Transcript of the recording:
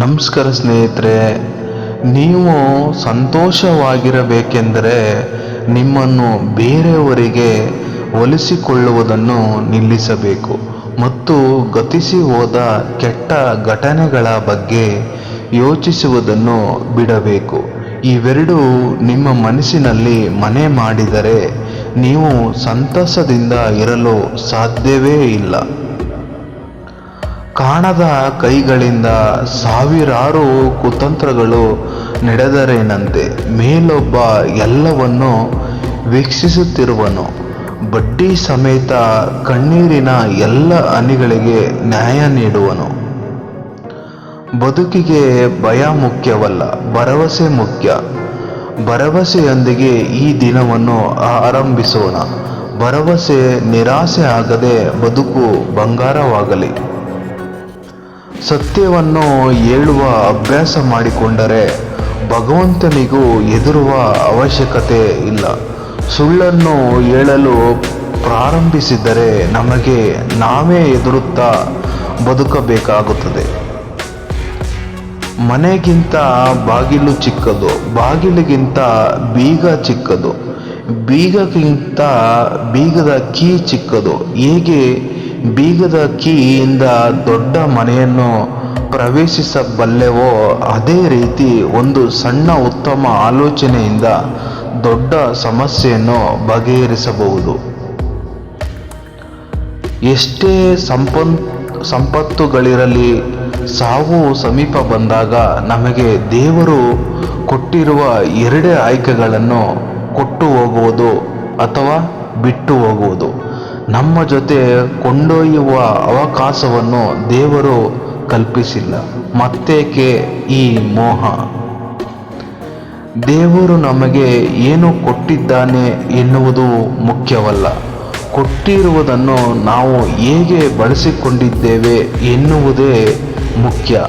ನಮಸ್ಕಾರ ಸ್ನೇಹಿತರೆ, ನೀವು ಸಂತೋಷವಾಗಿರಬೇಕೆಂದರೆ ನಿಮ್ಮನ್ನು ಬೇರೆಯವರಿಗೆ ಒಲಿಸಿಕೊಳ್ಳುವುದನ್ನು ನಿಲ್ಲಿಸಬೇಕು ಮತ್ತು ಗತಿಸಿ ಹೋದ ಕೆಟ್ಟ ಘಟನೆಗಳ ಬಗ್ಗೆ ಯೋಚಿಸುವುದನ್ನು ಬಿಡಬೇಕು. ಇವೆರಡೂ ನಿಮ್ಮ ಮನಸ್ಸಿನಲ್ಲಿ ಮನೆ ಮಾಡಿದರೆ ನೀವು ಸಂತಸದಿಂದ ಇರಲು ಸಾಧ್ಯವೇ ಇಲ್ಲ. ಕಾಣದ ಕೈಗಳಿಂದ ಸಾವಿರಾರು ಕುತಂತ್ರಗಳು ನಡೆದರೇನಂತೆ? ಮೇಲೊಬ್ಬ ಎಲ್ಲವನ್ನು ವೀಕ್ಷಿಸುತ್ತಿರುವನು. ಬಡ್ಡಿ ಸಮೇತ ಕಣ್ಣೀರಿನ ಎಲ್ಲ ಅನಿಗಳಿಗೆ ನ್ಯಾಯ ನೀಡುವನು. ಬದುಕಿಗೆ ಭಯ ಮುಖ್ಯವಲ್ಲ, ಭರವಸೆ ಮುಖ್ಯ. ಭರವಸೆಯೊಂದಿಗೆ ಈ ದಿನವನ್ನು ಆರಂಭಿಸೋಣ. ಭರವಸೆ ನಿರಾಸೆ ಆಗದೆ ಬದುಕು ಬಂಗಾರವಾಗಲಿ. ಸತ್ಯವನ್ನು ಹೇಳುವ ಅಭ್ಯಾಸ ಮಾಡಿಕೊಂಡರೆ ಭಗವಂತನಿಗೂ ಎದುರುವ ಅವಶ್ಯಕತೆ ಇಲ್ಲ. ಸುಳ್ಳನ್ನು ಹೇಳಲು ಪ್ರಾರಂಭಿಸಿದರೆ ನಮಗೆ ನಾವೇ ಎದುರುತ್ತಾ ಬದುಕಬೇಕಾಗುತ್ತದೆ. ಮನೆಗಿಂತ ಬಾಗಿಲು ಚಿಕ್ಕದು, ಬಾಗಿಲಿಗಿಂತ ಬೀಗ ಚಿಕ್ಕದು, ಬೀಗಕ್ಕಿಂತ ಬೀಗದ ಕೀ ಚಿಕ್ಕದು, ಹೇಗೆ ಬೀಗದ ಕೀಯಿಂದ ದೊಡ್ಡ ಮನೆಯನ್ನು ಪ್ರವೇಶಿಸಬಲ್ಲೆವೋ, ಅದೇ ರೀತಿ ಒಂದು ಸಣ್ಣ ಉತ್ತಮ ಆಲೋಚನೆಯಿಂದ ದೊಡ್ಡ ಸಮಸ್ಯೆಯನ್ನು ಬಗೆಹರಿಸಬಹುದು. ಎಷ್ಟೇ ಸಂಪನ್, ಸಂಪತ್ತುಗಳಿರಲಿ, ಸಾವು ಸಮೀಪ ಬಂದಾಗ ನಮಗೆ ದೇವರು ಕೊಟ್ಟಿರುವ ಎರಡೇ ಆಯ್ಕೆಗಳನ್ನು ಕೊಟ್ಟು ಹೋಗುವುದು ಅಥವಾ ಬಿಟ್ಟು ಹೋಗುವುದು. ನಮ್ಮ ಜೊತೆ ಕೊಂಡೊಯ್ಯುವ ಅವಕಾಶವನ್ನು ದೇವರು ಕಲ್ಪಿಸಿಲ್ಲ. ಮತ್ತೇಕೆ ಈ ಮೋಹ? ದೇವರು ನಮಗೆ ಏನು ಕೊಟ್ಟಿದ್ದಾನೆ ಎನ್ನುವುದು ಮುಖ್ಯವಲ್ಲ. ಕೊಟ್ಟಿರುವುದನ್ನು ನಾವು ಹೇಗೆ ಬಳಸಿಕೊಂಡಿದ್ದೇವೆ ಎನ್ನುವುದೇ ಮುಖ್ಯ.